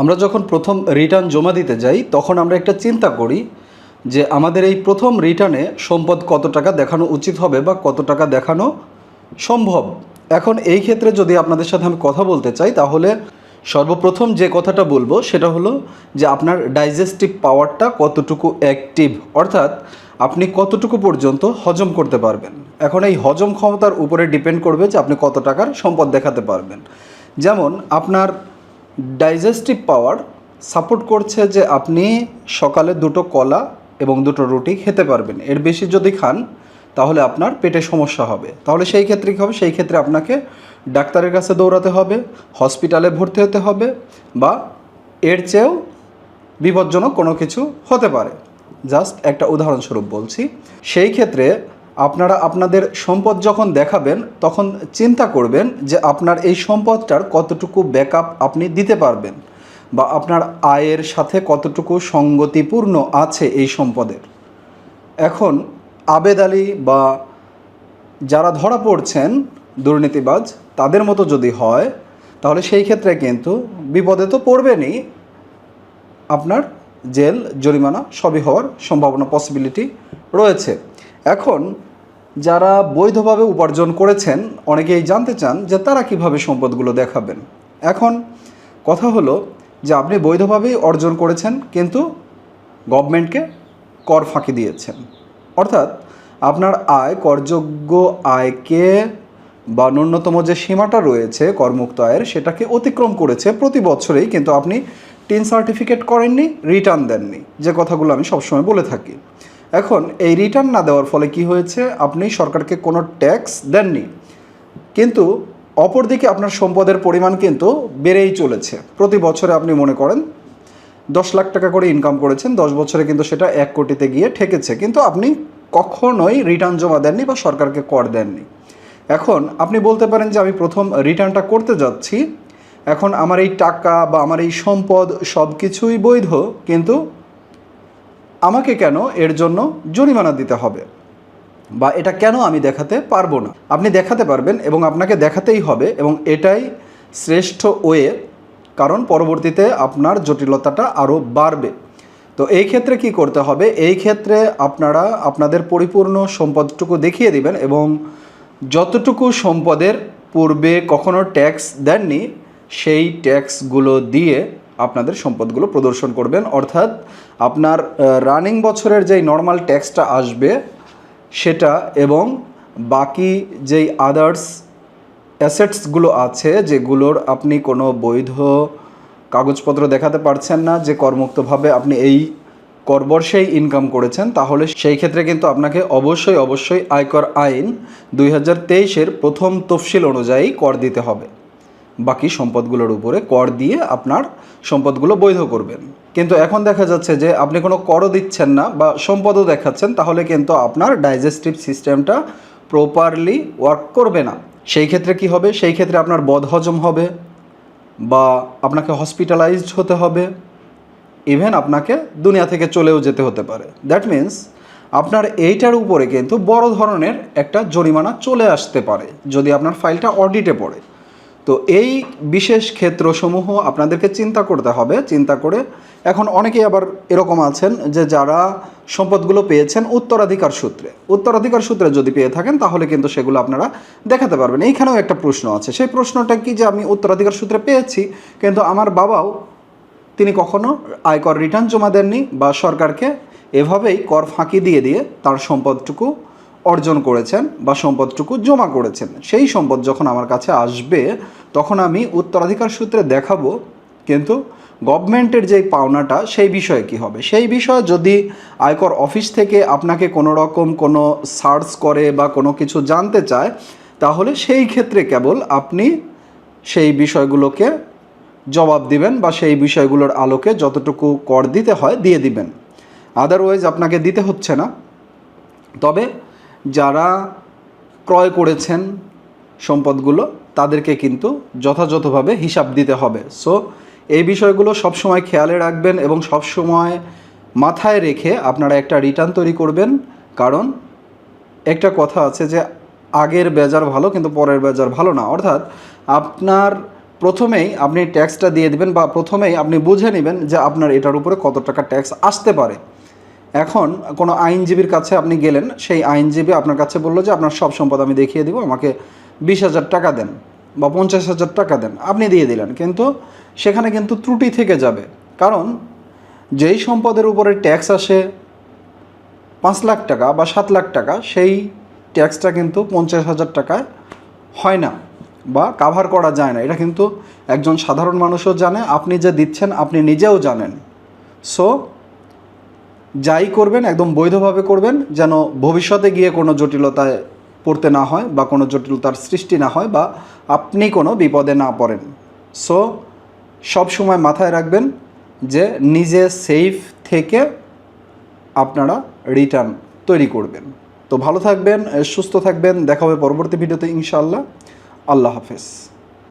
আমরা যখন প্রথম রিটার্ন জমা দিতে যাই, তখন আমরা একটা চিন্তা করি যে আমাদের এই প্রথম রিটার্নে সম্পদ কত টাকা দেখানো উচিত হবে বা কত টাকা দেখানো সম্ভব। এখন এই ক্ষেত্রে যদি আপনাদের সাথে আমি কথা বলতে চাই, তাহলে সর্বপ্রথম যে কথাটা বলব সেটা হলো যে আপনার ডাইজেস্টিভ পাওয়ারটা কতটুকু অ্যাক্টিভ, অর্থাৎ আপনি কতটুকু পর্যন্ত হজম করতে পারবেন। এখন এই হজম ক্ষমতার উপরে ডিপেন্ড করবে যে আপনি কত টাকার সম্পদ দেখাতে পারবেন। যেমন আপনার ডাইজেস্টিভ পাওয়ার সাপোর্ট করছে যে আপনি সকালে দুটো কলা এবং দুটো রুটি খেতে পারবেন। এর বেশি যদি খান, তাহলে আপনার পেটে সমস্যা হবে। তাহলে সেই ক্ষেত্রে কী হবে? সেই ক্ষেত্রে আপনাকে ডাক্তারের কাছে দৌড়াতে হবে, হসপিটালে ভর্তি হতে হবে বা এর চেয়েও বিপজ্জনক কোনো কিছু হতে পারে। জাস্ট একটা উদাহরণস্বরূপ বলছি। সেই ক্ষেত্রে আপনারা আপনাদের সম্পদ যখন দেখাবেন, তখন চিন্তা করবেন যে আপনার এই সম্পদটার কতটুকু ব্যাকআপ আপনি দিতে পারবেন বা আপনার আয়ের সাথে কতটুকু সঙ্গতিপূর্ণ আছে এই সম্পদের। এখন আবেদ আলী বা যারা ধরা পড়ছেন দুর্নীতিবাজ, তাদের মতো যদি হয়, তাহলে সেই ক্ষেত্রে কিন্তু বিপদে তো পড়বেনই। আপনার জেল, জরিমানা সবই হওয়ার সম্ভাবনা পসিবিলিটি রয়েছে। এখন যারা বৈধভাবে উপার্জন করেছেন, অনেকেই জানতে চান যে তারা কীভাবে সম্পদগুলো দেখাবেন। এখন কথা হলো যে আপনি বৈধভাবেই অর্জন করেছেন, কিন্তু গভর্নমেন্টকে কর ফাঁকি দিয়েছেন। অর্থাৎ আপনার আয়, করযোগ্য আয়কে বা ন্যূনতম যে সীমাটা রয়েছে, করমুক্ত আয়ের, সেটাকে অতিক্রম করেছে প্রতি বছরেই, কিন্তু আপনি টিন সার্টিফিকেট করেননি, রিটার্ন দেননি। যে কথাগুলো আমি সবসময় বলে থাকি। এখন এই রিটার্ন না দেওয়ার ফলে কি হয়েছে? আপনি সরকারকে কোনো ট্যাক্স দেননি। কিন্তু অপরদিকে আপনার সম্পদের পরিমাণ কিন্তু বেড়েই চলেছে। প্রতি বছরে আপনি মনে করেন দশ লাখ টাকা করে ইনকাম করেছেন, দশ বছরে কিন্তু সেটা এক কোটিতে গিয়ে ঠেকেছে। কিন্তু আপনি কখনোই রিটার্ন জমা দেননি বা সরকারকে কর দেননি। এখন আপনি বলতে পারেন যে আমি প্রথম রিটার্নটা করতে যাচ্ছি। এখন আমার এই টাকা বা আমার এই সম্পদ সব কিছুই বৈধ, কিন্তু আমাকে কেন এর জন্য জরিমানা দিতে হবে? বা এটা কেন আমি দেখাতে পারব না? আপনি দেখাতে পারবেন এবং আপনাকে দেখাতেই হবে এবং এটাই শ্রেষ্ঠ ওয়ে, কারণ পরবর্তীতে আপনার জটিলতাটা আরও বাড়বে। তো এই ক্ষেত্রে কি করতে হবে? এই ক্ষেত্রে আপনারা আপনাদের পরিপূর্ণ সম্পদটুকু দেখিয়ে দিবেন এবং যতটুকু সম্পদের পূর্বে কখনো ট্যাক্স দেননি, সেই ট্যাক্সগুলো দিয়ে আপনাদের সম্পদগুলো প্রদর্শন করবেন। অর্থাৎ আপনার রানিং বছরের যেই নর্মাল ট্যাক্সটা আসবে, সেটা এবং বাকি যেই আদার্স অ্যাসেটসগুলো আছে, যেগুলোর আপনি কোনো বৈধ কাগজপত্র দেখাতে পারছেন না, যে করমুক্তভাবে আপনি এই করবর্ষেই ইনকাম করেছেন, তাহলে সেই ক্ষেত্রে কিন্তু আপনাকে অবশ্যই অবশ্যই আয়কর আইন দুই হাজার প্রথম তফসিল অনুযায়ী কর দিতে হবে। বাকি সম্পদগুলোর উপরে কর দিয়ে আপনার সম্পদগুলো বৈধ করবেন। কিন্তু এখন দেখা যাচ্ছে যে আপনি কোনো করও দিচ্ছেন না বা সম্পদও দেখাচ্ছেন, তাহলে কিন্তু আপনার ডাইজেস্টিভ সিস্টেমটা প্রপারলি ওয়ার্ক করবে না। সেই ক্ষেত্রে কি হবে? সেই ক্ষেত্রে আপনার বদহজম হবে বা আপনাকে হসপিটালাইজড হতে হবে। ইভেন আপনাকে দুনিয়া থেকে চলেও যেতে হতে পারে। দ্যাট মিন্স আপনার এইটার উপরে কিন্তু বড় ধরনের একটা জরিমানা চলে আসতে পারে, যদি আপনার ফাইলটা অডিটে পড়ে। তো এই বিশেষ ক্ষেত্রসমূহ আপনাদেরকে চিন্তা করতে হবে, চিন্তা করে। এখন অনেকেই আবার এরকম আছেন যে যারা সম্পদগুলো পেয়েছেন উত্তরাধিকার সূত্রে। উত্তরাধিকার সূত্রে যদি পেয়ে থাকেন তাহলে কিন্তু সেগুলো আপনারা দেখাতে পারবেন। এইখানেও একটা প্রশ্ন আছে। সেই প্রশ্নটা কি যে আমি উত্তরাধিকার সূত্রে পেয়েছি, কিন্তু আমার বাবাও তিনি কখনো আয়কর রিটার্ন জমা দেননি বা সরকারকে এভাবেই কর ফাঁকি দিয়ে দিয়ে তার সম্পদটুকু অর্জন করেছেন বা সম্পদটুকু জমা করেছেন। সেই সম্পদ যখন আমার কাছে আসবে, তখন আমি উত্তরাধিকার সূত্রে দেখাবো, কিন্তু গভর্নমেন্টের যেই পাওনাটা, সেই বিষয়ে কি হবে? সেই বিষয়ে যদি আয়কর অফিস থেকে আপনাকে কোনো রকম কোনো সার্চ করে বা কোনো কিছু জানতে চায়, তাহলে সেই ক্ষেত্রে কেবল আপনি সেই বিষয়গুলোকে জবাব দিবেন বা সেই বিষয়গুলোর আলোকে যতটুকু কর দিতে হয়, দিয়ে দিবেন। আদারওয়াইজ আপনাকে দিতে হচ্ছে না। তবে যারা ক্রয় করেছেন সম্পদগুলো, তাদেরকে কিন্তু যথাযথভাবে হিসাব দিতে হবে। সো এই বিষয়গুলো সবসময় খেয়ালে রাখবেন এবং সবসময় মাথায় রেখে আপনারা একটা রিটার্ন তৈরি করবেন। কারণ একটা কথা আছে যে, আগের বেজার ভালো কিন্তু পরের বেজার ভালো না। অর্থাৎ আপনার প্রথমেই আপনি ট্যাক্সটা দিয়ে দেবেন বা প্রথমেই আপনি বুঝে নেবেন যে আপনার এটার উপরে কত টাকা ট্যাক্স আসতে পারে। এখন কোনো আইনজীবীর কাছে আপনি গেলেন, সেই আইনজীবী আপনার কাছে বলল যে আপনার সব সম্পদ আমি দেখিয়ে দিব, আমাকে বিশ হাজার টাকা দেন বা পঞ্চাশ হাজার টাকা দেন, আপনি দিয়ে দিলেন। কিন্তু সেখানে কিন্তু ত্রুটি থেকে যাবে। কারণ যেই সম্পদের উপরে ট্যাক্স আসে পাঁচ লাখ টাকা বা সাত লাখ টাকা, সেই ট্যাক্সটা কিন্তু পঞ্চাশ হাজার টাকায় হয় না বা কাভার করা যায় না। এটা কিন্তু একজন সাধারণ মানুষও জানে, আপনি যে দিচ্ছেন আপনি নিজেও জানেন। সো যাই করবেন, একদম বৈধভাবে করবেন, যেন ভবিষ্যতে গিয়ে কোনো জটিলতায় পড়তে না হয় বা কোনো জটিলতার সৃষ্টি না হয় বা আপনি কোনো বিপদে না পড়েন। সো সব সময় মাথায় রাখবেন যে নিজে সেফ থেকে আপনারা রিটার্ন তৈরি করবেন। তো ভালো থাকবেন, সুস্থ থাকবেন, দেখা হবে পরবর্তী ভিডিওতে ইনশাআল্লাহ। আল্লাহ হাফেজ।